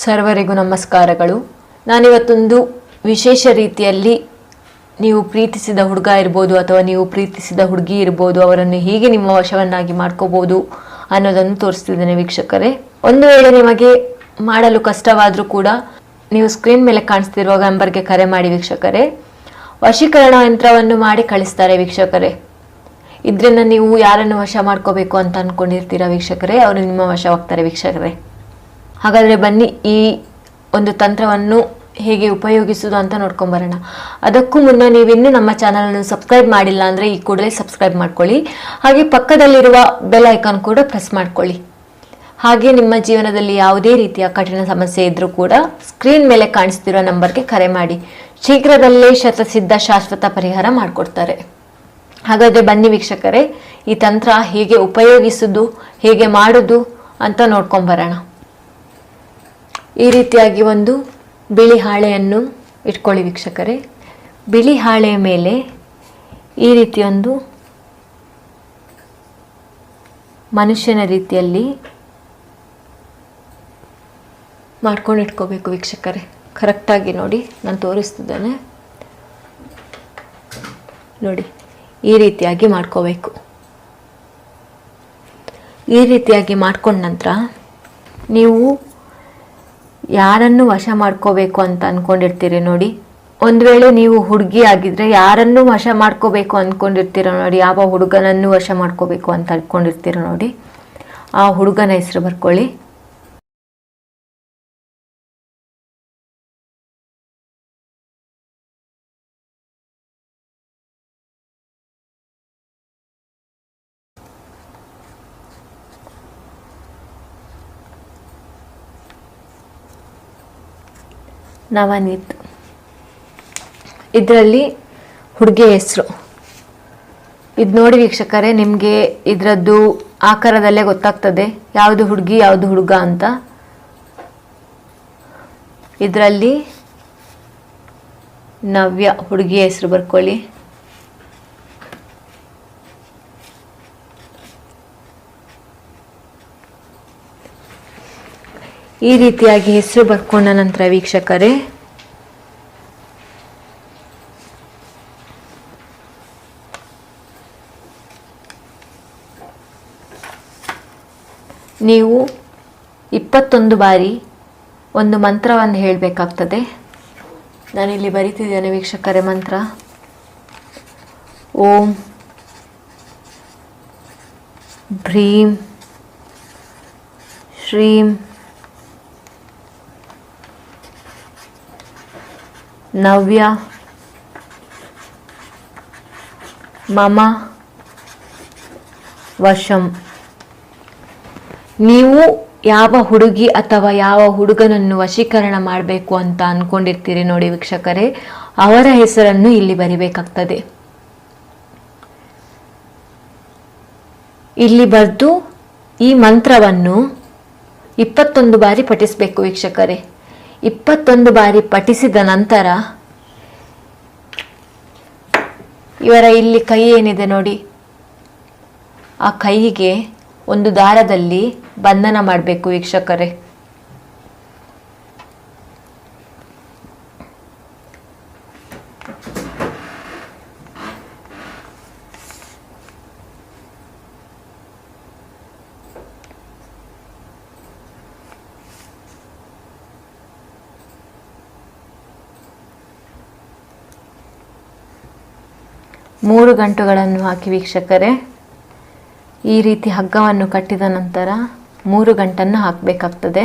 ಸರ್ವರಿಗೂ ನಮಸ್ಕಾರಗಳು. ನಾನಿವತ್ತೊಂದು ವಿಶೇಷ ರೀತಿಯಲ್ಲಿ ನೀವು ಪ್ರೀತಿಸಿದ ಹುಡುಗ ಇರ್ಬೋದು ಅಥವಾ ನೀವು ಪ್ರೀತಿಸಿದ ಹುಡುಗಿ ಇರ್ಬೋದು, ಅವರನ್ನು ಹೇಗೆ ನಿಮ್ಮ ವಶವನ್ನಾಗಿ ಮಾಡ್ಕೋಬಹುದು ಅನ್ನೋದನ್ನು ತೋರಿಸ್ತಿದ್ದೇನೆ ವೀಕ್ಷಕರೇ. ಒಂದು ವೇಳೆ ನಿಮಗೆ ಮಾಡಲು ಕಷ್ಟವಾದರೂ ಕೂಡ ನೀವು ಸ್ಕ್ರೀನ್ ಮೇಲೆ ಕಾಣಿಸ್ತಿರುವ ನಂಬರ್ಗೆ ಕರೆ ಮಾಡಿ ವೀಕ್ಷಕರೇ. ವಶೀಕರಣ ಯಂತ್ರವನ್ನು ಮಾಡಿ ಕಳಿಸ್ತಾರೆ ವೀಕ್ಷಕರೇ. ಇದರಿಂದ ನೀವು ಯಾರನ್ನು ವಶ ಮಾಡ್ಕೋಬೇಕು ಅಂತ ಅಂದ್ಕೊಂಡಿರ್ತೀರಾ ವೀಕ್ಷಕರೇ? ಅವರು ನಿಮ್ಮ ವಶವಾಗ್ತಾರೆ ವೀಕ್ಷಕರೇ. ಹಾಗಾದರೆ ಬನ್ನಿ, ಈ ಒಂದು ತಂತ್ರವನ್ನು ಹೇಗೆ ಉಪಯೋಗಿಸುವುದು ಅಂತ ನೋಡ್ಕೊಂಬರೋಣ. ಅದಕ್ಕೂ ಮುನ್ನ ನೀವಿನ್ನೂ ನಮ್ಮ ಚಾನಲನ್ನು ಸಬ್ಸ್ಕ್ರೈಬ್ ಮಾಡಿಲ್ಲ ಅಂದರೆ ಈ ಕೂಡಲೇ ಸಬ್ಸ್ಕ್ರೈಬ್ ಮಾಡ್ಕೊಳ್ಳಿ. ಹಾಗೆ ಪಕ್ಕದಲ್ಲಿರುವ ಬೆಲ್ ಐಕಾನ್ ಕೂಡ ಪ್ರೆಸ್ ಮಾಡ್ಕೊಳ್ಳಿ. ಹಾಗೆ ನಿಮ್ಮ ಜೀವನದಲ್ಲಿ ಯಾವುದೇ ರೀತಿಯ ಕಠಿಣ ಸಮಸ್ಯೆ ಇದ್ದರೂ ಕೂಡ ಸ್ಕ್ರೀನ್ ಮೇಲೆ ಕಾಣಿಸ್ತಿರೋ ನಂಬರ್ಗೆ ಕರೆ ಮಾಡಿ. ಶೀಘ್ರದಲ್ಲೇ ಶತಸಿದ್ಧ ಶಾಶ್ವತ ಪರಿಹಾರ ಮಾಡಿಕೊಡ್ತಾರೆ. ಹಾಗಾದರೆ ಬನ್ನಿ ವೀಕ್ಷಕರೇ, ಈ ತಂತ್ರ ಹೇಗೆ ಉಪಯೋಗಿಸೋದು ಹೇಗೆ ಮಾಡೋದು ಅಂತ ನೋಡ್ಕೊಂಬರೋಣ. ಈ ರೀತಿಯಾಗಿ ಒಂದು ಬಿಳಿ ಹಾಳೆಯನ್ನು ಇಟ್ಕೊಳ್ಳಿ ವೀಕ್ಷಕರೇ. ಬಿಳಿ ಹಾಳೆಯ ಮೇಲೆ ಈ ರೀತಿಯೊಂದು ಮನುಷ್ಯನ ರೀತಿಯಲ್ಲಿ ಮಾಡ್ಕೊಂಡು ಇಟ್ಕೋಬೇಕು ವೀಕ್ಷಕರೇ. ಕರೆಕ್ಟಾಗಿ ನೋಡಿ ನಾನು ತೋರಿಸ್ತಿದ್ದೇನೆ. ನೋಡಿ, ಈ ರೀತಿಯಾಗಿ ಮಾಡ್ಕೋಬೇಕು. ಈ ರೀತಿಯಾಗಿ ಮಾಡ್ಕೊಂಡ ನಂತರ ನೀವು ಯಾರನ್ನು ವಶ ಮಾಡ್ಕೋಬೇಕು ಅಂತ ಅಂದ್ಕೊಂಡಿರ್ತೀರಿ ನೋಡಿ. ಒಂದು ವೇಳೆ ನೀವು ಹುಡುಗಿ ಆಗಿದ್ರೆ ಯಾರನ್ನು ವಶ ಮಾಡ್ಕೋಬೇಕು ಅಂದ್ಕೊಂಡಿರ್ತೀರ ನೋಡಿ, ಯಾವ ಹುಡುಗನನ್ನು ವಶ ಮಾಡ್ಕೋಬೇಕು ಅಂತ ಅಂದ್ಕೊಂಡಿರ್ತೀರ ನೋಡಿ. ಆ ಹುಡುಗನ ಹೆಸರು ಬರ್ಕೊಳ್ಳಿ. ನವನೀತ್. ಇದರಲ್ಲಿ ಹುಡುಗಿ ಹೆಸರು. ಇದು ನೋಡಿ ವೀಕ್ಷಕರೇ, ನಿಮಗೆ ಇದರದ್ದು ಆಕಾರದಲ್ಲೇ ಗೊತ್ತಾಗ್ತದೆ, ಯಾವುದು ಹುಡುಗಿ, ಯಾವುದು ಹುಡುಗ ಅಂತ. ಇದರಲ್ಲಿ ನವ್ಯ ಹುಡುಗಿಯ ಹೆಸರು ಬರ್ಕೊಳ್ಳಿ. ಈ ರೀತಿಯಾಗಿ ಹೆಸರು ಬರ್ಕೊಂಡ ನಂತರ ವೀಕ್ಷಕರೇ, ನೀವು ಇಪ್ಪತ್ತೊಂದು ಬಾರಿ ಒಂದು ಮಂತ್ರವನ್ನು ಹೇಳಬೇಕಾಗ್ತದೆ. ನಾನಿಲ್ಲಿ ಬರಿತಿದ್ದೇನೆ ವೀಕ್ಷಕರೇ ಮಂತ್ರ. ಓಂ ಭ್ರೀಂ ಶ್ರೀಂ ನವ್ಯ, ಮಮ, ವಶಂ. ನೀವು ಯಾವ ಹುಡುಗಿ ಅಥವಾ ಯಾವ ಹುಡುಗನನ್ನು ವಶೀಕರಣ ಮಾಡಬೇಕು ಅಂತ ಅಂದ್ಕೊಂಡಿರ್ತೀರಿ ನೋಡಿ ವೀಕ್ಷಕರೇ, ಅವರ ಹೆಸರನ್ನು ಇಲ್ಲಿ ಬರಿಬೇಕಾಗ್ತದೆ. ಇಲ್ಲಿ ಬರೆದು ಈ ಮಂತ್ರವನ್ನು ಇಪ್ಪತ್ತೊಂದು ಬಾರಿ ಪಠಿಸಬೇಕು ವೀಕ್ಷಕರೇ. ಇಪ್ಪತ್ತೊಂದು ಬಾರಿ ಪಠಿಸಿದ ನಂತರ, ಇವರ ಇಲ್ಲಿ ಕೈ ಏನಿದೆ ನೋಡಿ. ಆ ಕೈಗೆ ಒಂದು ದಾರದಲ್ಲಿ ಬಂಧನ ಮಾಡಬೇಕು ವೀಕ್ಷಕರೇ. ಮೂರು ಗಂಟುಗಳನ್ನು ಹಾಕಿ ವೀಕ್ಷಕರೇ. ಈ ರೀತಿ ಹಗ್ಗವನ್ನು ಕಟ್ಟಿದ ನಂತರ ಮೂರು ಗಂಟನ್ನು ಹಾಕಬೇಕಾಗ್ತದೆ.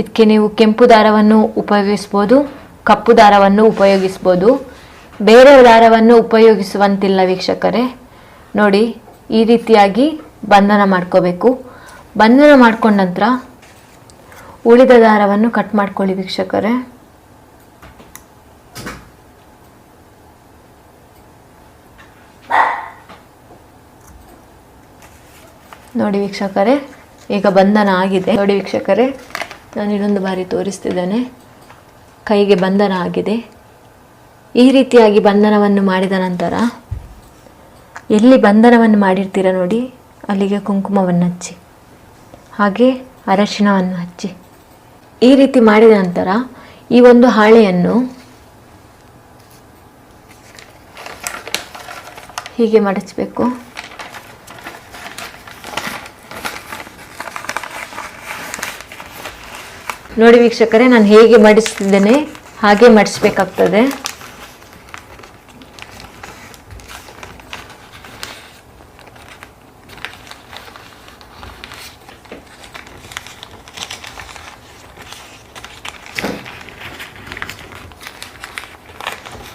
ಇದಕ್ಕೆ ನೀವು ಕೆಂಪು ದಾರವನ್ನು ಉಪಯೋಗಿಸ್ಬೋದು, ಕಪ್ಪು ದಾರವನ್ನು ಉಪಯೋಗಿಸ್ಬೋದು. ಬೇರೆ ದಾರವನ್ನು ಉಪಯೋಗಿಸುವಂತಿಲ್ಲ ವೀಕ್ಷಕರೇ. ನೋಡಿ, ಈ ರೀತಿಯಾಗಿ ಬಂಧನ ಮಾಡ್ಕೋಬೇಕು. ಬಂಧನ ಮಾಡ್ಕೊಂಡ ನಂತರ ಉಳಿದ ದಾರವನ್ನು ಕಟ್ ಮಾಡ್ಕೊಳ್ಳಿ ವೀಕ್ಷಕರೇ. ನೋಡಿ ವೀಕ್ಷಕರೇ, ಈಗ ಬಂಧನ ಆಗಿದೆ. ನೋಡಿ ವೀಕ್ಷಕರೇ, ನಾನು ಇನ್ನೊಂದು ಬಾರಿ ತೋರಿಸ್ತಿದ್ದೇನೆ. ಕೈಗೆ ಬಂಧನ ಆಗಿದೆ. ಈ ರೀತಿಯಾಗಿ ಬಂಧನವನ್ನು ಮಾಡಿದ ನಂತರ ಎಲ್ಲಿ ಬಂಧನವನ್ನು ಮಾಡಿರ್ತೀರ ನೋಡಿ, ಅಲ್ಲಿಗೆ ಕುಂಕುಮವನ್ನು ಹಚ್ಚಿ. ಹಾಗೆ ಅರಶಿಣವನ್ನು ಹಚ್ಚಿ. ಈ ರೀತಿ ಮಾಡಿದ ನಂತರ ಈ ಒಂದು ಹಾಳೆಯನ್ನು ಹೀಗೆ ಮಡಚಬೇಕು. ನೋಡಿ ವೀಕ್ಷಕರೇ, ನಾನು ಹೇಗೆ ಮಡಿಸ್ತಿದ್ದೇನೆ, ಹಾಗೆ ಮಡಿಸ್ಬೇಕಾಗ್ತದೆ.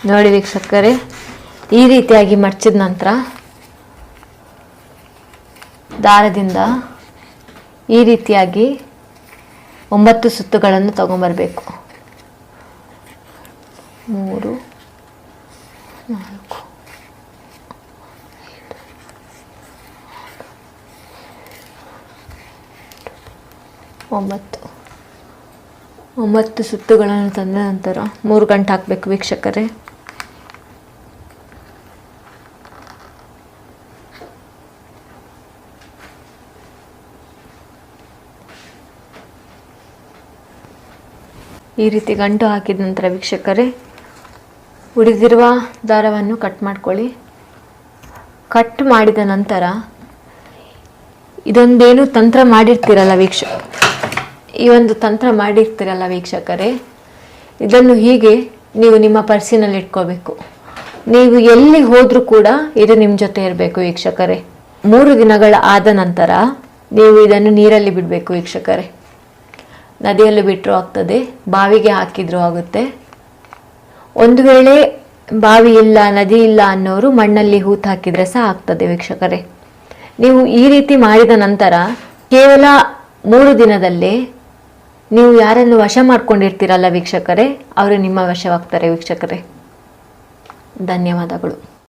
ನೋಡಿ ವೀಕ್ಷಕರೇ, ಈ ರೀತಿಯಾಗಿ ಮಡಚಿದ ನಂತರ ದಾರದಿಂದ ಈ ರೀತಿಯಾಗಿ ಒಂಬತ್ತು ಸುತ್ತುಗಳನ್ನು ತಗೊಂಬರಬೇಕು. ಮೂರು, ನಾಲ್ಕು ಒಂಬತ್ತು. ಒಂಬತ್ತು ಸುತ್ತುಗಳನ್ನು ತಂದ ನಂತರ ಮೂರು ಗಂಟೆ ಹಾಕಬೇಕು ವೀಕ್ಷಕರೇ. ಈ ರೀತಿ ಗಂಟು ಹಾಕಿದ ನಂತರ ವೀಕ್ಷಕರೇ, ಉಳಿದಿರುವ ದಾರವನ್ನು ಕಟ್ ಮಾಡ್ಕೊಳ್ಳಿ. ಕಟ್ ಮಾಡಿದ ನಂತರ ಇದೊಂದೇನು ತಂತ್ರ ಮಾಡಿರ್ತೀರಲ್ಲ ವೀಕ್ಷ ಈ ಒಂದು ತಂತ್ರ ಮಾಡಿರ್ತೀರಲ್ಲ ವೀಕ್ಷಕರೇ? ಇದನ್ನು ಹೀಗೆ ನೀವು ನಿಮ್ಮ ಪರ್ಸಿನಲ್ಲಿ ಇಟ್ಕೋಬೇಕು. ನೀವು ಎಲ್ಲಿ ಹೋದರೂ ಕೂಡ ಇದು ನಿಮ್ಮ ಜೊತೆ ಇರಬೇಕು ವೀಕ್ಷಕರೇ. ಮೂರು ದಿನಗಳ ಆದ ನಂತರ ನೀವು ಇದನ್ನು ನೀರಲ್ಲಿ ಬಿಡಬೇಕು ವೀಕ್ಷಕರೇ. ನದಿಯಲ್ಲಿ ಬಿಟ್ಟರೂ ಆಗ್ತದೆ, ಬಾವಿಗೆ ಹಾಕಿದರೂ ಆಗುತ್ತೆ. ಒಂದು ವೇಳೆ ಬಾವಿ ಇಲ್ಲ, ನದಿ ಇಲ್ಲ ಅನ್ನೋರು ಮಣ್ಣಲ್ಲಿ ಹೂತು ಹಾಕಿದರೆ ಸಹ ಆಗ್ತದೆ ವೀಕ್ಷಕರೇ. ನೀವು ಈ ರೀತಿ ಮಾಡಿದ ನಂತರ ಕೇವಲ ಮೂರು ದಿನದಲ್ಲೇ ನೀವು ಯಾರನ್ನು ವಶ ಮಾಡ್ಕೊಂಡಿರ್ತೀರಲ್ಲ ವೀಕ್ಷಕರೇ ಅವರು ನಿಮ್ಮ ವಶವಾಗ್ತಾರೆ ವೀಕ್ಷಕರೇ. ಧನ್ಯವಾದಗಳು.